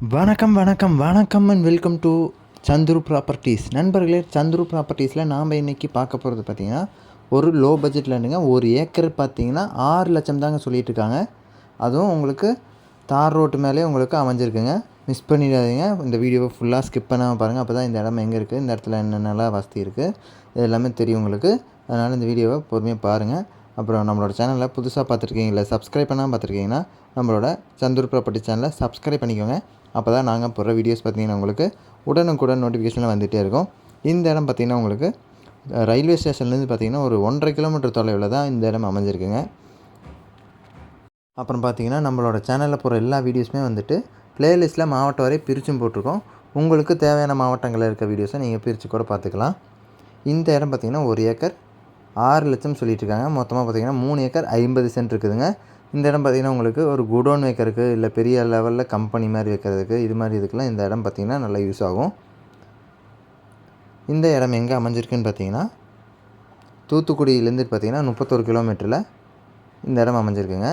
வணக்கம் வணக்கம் வணக்கம் and welcome to Chandru properties நண்பர்களே சந்துரு ப்ராப்பர்ட்டிஸில் நாம் இன்றைக்கி பார்க்க போகிறது பார்த்தீங்கன்னா ஒரு லோ பட்ஜெட்டில் இருந்துங்க ஒரு ஏக்கர் பார்த்தீங்கன்னா ஆறு லட்சம் தாங்க சொல்லிட்டு இருக்காங்க. அதுவும் உங்களுக்கு தார் ரோட்டு மேலே உங்களுக்கு அமைஞ்சிருக்குங்க. மிஸ் பண்ணிடாதீங்க. இந்த வீடியோவை ஃபுல்லாக ஸ்கிப் பண்ணாமல் பாருங்கள் அப்போ தான் இந்த இடம் எங்கே இருக்குது இந்த இடத்துல என்னென்னலாம் வசதி இருக்குது இது எல்லாமே தெரியும் உங்களுக்கு. அதனால் இந்த வீடியோவை பொறுமையாக பாருங்கள் அப்புறம் நம்மளோட சேனலில் புதுசாக பார்த்துருக்கீங்க இல்லை சப்ஸ்கிரைப் பண்ணாமல் பார்த்துருக்கீங்கன்னா நம்மளோட சந்தூர் ப்ராப்பர்ட்டி சேனலை சப்ஸ்கிரைப் பண்ணிக்கோங்க. அப்போ தான் நாங்கள் போடுற வீடியோஸ் பார்த்தீங்கன்னா உங்களுக்கு உடனுக்குடன் நோட்டிஃபிகேஷனில் வந்துகிட்டே இருக்கும். இந்த இடம் பார்த்திங்கன்னா உங்களுக்கு ரயில்வே ஸ்டேஷன்லேருந்து பார்த்தீங்கன்னா ஒரு ஒன்றரை கிலோமீட்டர் தொலைவில் தான் இந்த இடம் அமைஞ்சிருக்குங்க. அப்புறம் பார்த்தீங்கன்னா நம்மளோட சேனலில் போகிற எல்லா வீடியோஸுமே வந்துட்டு ப்ளேலிஸ்ட்டில் மாவட்டம் வரை பிரிச்சும் போட்டிருக்கோம். உங்களுக்கு தேவையான மாவட்டங்களில் இருக்க வீடியோஸை நீங்கள் பிரித்து கூட பார்த்துக்கலாம். இந்த இடம் பார்த்திங்கன்னா ஒரு ஏக்கர் ஆறு லட்சம் சொல்லிட்டு இருக்காங்க மொத்தமாக பார்த்திங்கன்னா மூணு ஏக்கர் ஐம்பது சென்ட் இருக்குதுங்க. இந்த இடம் பார்த்திங்கன்னா உங்களுக்கு ஒரு குடோன் வைக்கிறதுக்கு இல்லை பெரிய லெவலில் கம்பெனி மாதிரி வைக்கிறதுக்கு இது மாதிரி இதுக்கெலாம் இந்த இடம் பார்த்திங்கன்னா நல்லா யூஸ் ஆகும். இந்த இடம் எங்கே அமைஞ்சிருக்குன்னு பார்த்தீங்கன்னா தூத்துக்குடியிலேருந்து பார்த்திங்கன்னா முப்பத்தொரு கிலோமீட்டரில் இந்த இடம் அமைஞ்சிருக்குங்க.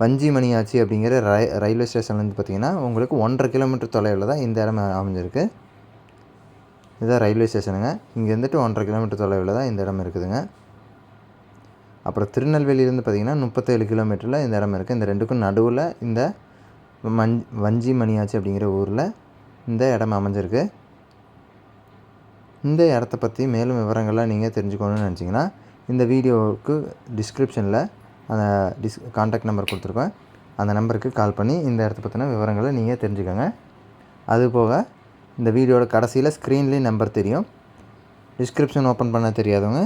வஞ்சி மணியாச்சி அப்படிங்கிற ரயில்வே ஸ்டேஷன்லேருந்து பார்த்திங்கன்னா உங்களுக்கு ஒன்றரை கிலோமீட்டர் தொலைவில் தான் இந்த இடம் அமைஞ்சிருக்கு. இதுதான் ரயில்வே ஸ்டேஷனுங்க. இங்கே இருந்துட்டு ஒன்றரை கிலோமீட்டர் தொலைவில் தான் இந்த இடம் இருக்குதுங்க. அப்புறம் திருநெல்வேலியிலேருந்து பார்த்தீங்கன்னா முப்பத்தேழு கிலோமீட்டரில் இந்த இடம் இருக்குது இந்த ரெண்டுக்கும் நடுவில் இந்த மஞ் வஞ்சி மணியாச்சி அப்படிங்கிற ஊரில் இந்த இடம் அமைஞ்சிருக்கு. இந்த இடத்த பற்றி மேலும் விவரங்கள்லாம் நீங்கள் தெரிஞ்சுக்கணும்னு நினச்சிங்கன்னா இந்த வீடியோவுக்கு டிஸ்கிரிப்ஷனில் அந்த டிஸ் காண்டாக்ட் நம்பர் கொடுத்துருக்கேன். அந்த நம்பருக்கு கால் பண்ணி இந்த இடத்த பற்றின விவரங்களை நீங்கள் தெரிஞ்சுக்கோங்க. அதுபோக இந்த வீடியோட கடைசியில் ஸ்க்ரீன்லேயும் நம்பர் தெரியும். டிஸ்கிரிப்ஷன் ஓப்பன் பண்ண தெரியாதவங்க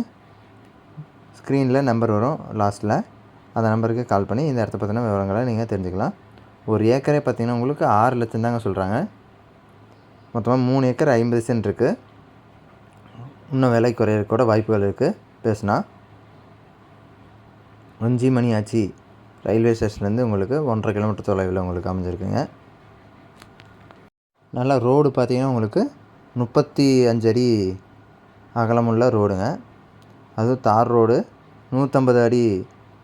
ஸ்க்ரீனில் நம்பர் வரும் லாஸ்ட்டில் அந்த நம்பருக்கு கால் பண்ணி இந்த இடத்த பற்றின விவரங்களை நீங்கள் தெரிஞ்சுக்கலாம். ஒரு ஏக்கரே பார்த்தீங்கன்னா உங்களுக்கு ஆறு லட்சம் தாங்க சொல்கிறாங்க மொத்தமாக மூணு ஏக்கர் ஐம்பது சென்ட் இருக்குது இன்னும் விலை குறைய கூட வாய்ப்புகள் இருக்குது பேசுனா அஞ்சு மணி ஆச்சு ரயில்வே ஸ்டேஷன்லேருந்து உங்களுக்கு ஒன்றரை கிலோமீட்டர் தொலைவில் உங்களுக்கு அமைஞ்சிருக்குங்க. நல்லா ரோடு பார்த்தீங்கன்னா உங்களுக்கு முப்பத்தி அஞ்சடி அகலமுள்ள ரோடுங்க. அதுவும் தார் ரோடு. நூற்றம்பது அடி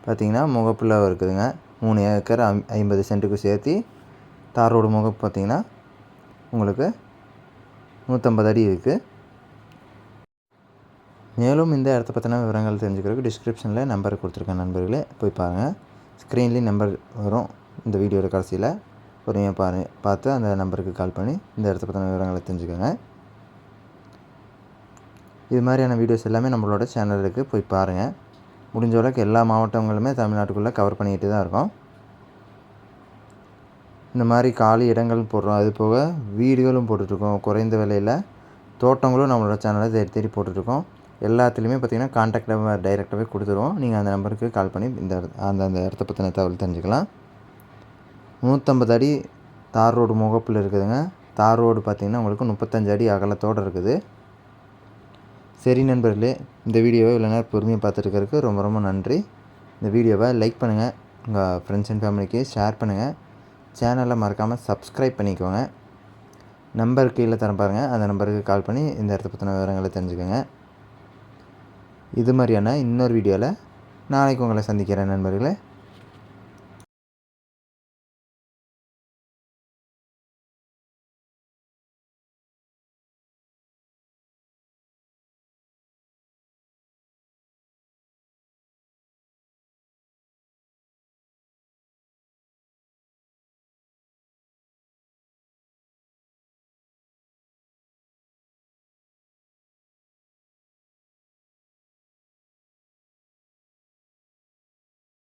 பார்த்தீங்கன்னா முகப்பில் இருக்குதுங்க. மூணு ஏக்கர் ஐம்பது சென்ட்டுக்கு சேர்த்து தார் ரோடு முகப்பு பார்த்தீங்கன்னா உங்களுக்கு நூற்றம்பது அடி இருக்குது மேலும் இந்த இடத்த பற்றின விவரங்கள் தெரிஞ்சுக்கிறதுக்கு டிஸ்கிரிப்ஷனில் நம்பர் கொடுத்துருக்கேன் நண்பர்களே. போய் பாருங்கள் ஸ்க்ரீன்லேயும் நம்பர் வரும். இந்த வீடியோட கடைசியில் பொறுமையாக பாரு பார்த்து அந்த நம்பருக்கு கால் பண்ணி இந்த இடத்த பற்றின விவரங்களை தெரிஞ்சுக்கோங்க. இது மாதிரியான வீடியோஸ் எல்லாமே நம்மளோட சேனலுக்கு போய் பாருங்கள் முடிஞ்ச அளவுக்கு எல்லா மாவட்டங்களுமே தமிழ்நாட்டுக்குள்ளே கவர் பண்ணிக்கிட்டு தான் இருக்கோம். இந்த மாதிரி காலி இடங்கள் போடுறோம். அது போக வீடுகளும் போட்டுட்ருக்கோம். குறைந்த விலையில் தோட்டங்களும் நம்மளோட சேனலை தேடி தேடி போட்டுட்ருக்கோம். எல்லாத்துலேயுமே பார்த்தீங்கன்னா கான்டாக்ட் நம்பர் டைரெக்டாகவே கொடுத்துருவோம். நீங்கள் அந்த நம்பருக்கு கால் பண்ணி இந்த அந்த அந்த இடத்த பற்றின தகவல் தெரிஞ்சுக்கலாம். நூற்றம்பது அடி தார் ரோடு முகப்பில் இருக்குதுங்க. தார் ரோடு பார்த்திங்கன்னா உங்களுக்கு முப்பத்தஞ்சு அடி அகலத்தோடு இருக்குது. சரி நண்பர்களே இந்த வீடியோவை இவ்வளோ நேரம் பொறுமையாக பார்த்துருக்கறதுக்கு ரொம்ப ரொம்ப நன்றி. இந்த வீடியோவை லைக் பண்ணுங்கள் உங்கள் ஃப்ரெண்ட்ஸ் அண்ட் ஃபேமிலிக்கு ஷேர் பண்ணுங்கள். சேனலை மறக்காமல் சப்ஸ்கிரைப் பண்ணிக்கோங்க. நம்பர் கீழே தரம் பாருங்கள் அந்த நம்பருக்கு கால் பண்ணி இந்த இடத்த பற்றின விவரங்களை தெரிஞ்சுக்கோங்க. இது மாதிரியான இன்னொரு வீடியோவில் நாளைக்கு உங்களை சந்திக்கிறேன் நண்பர்களே.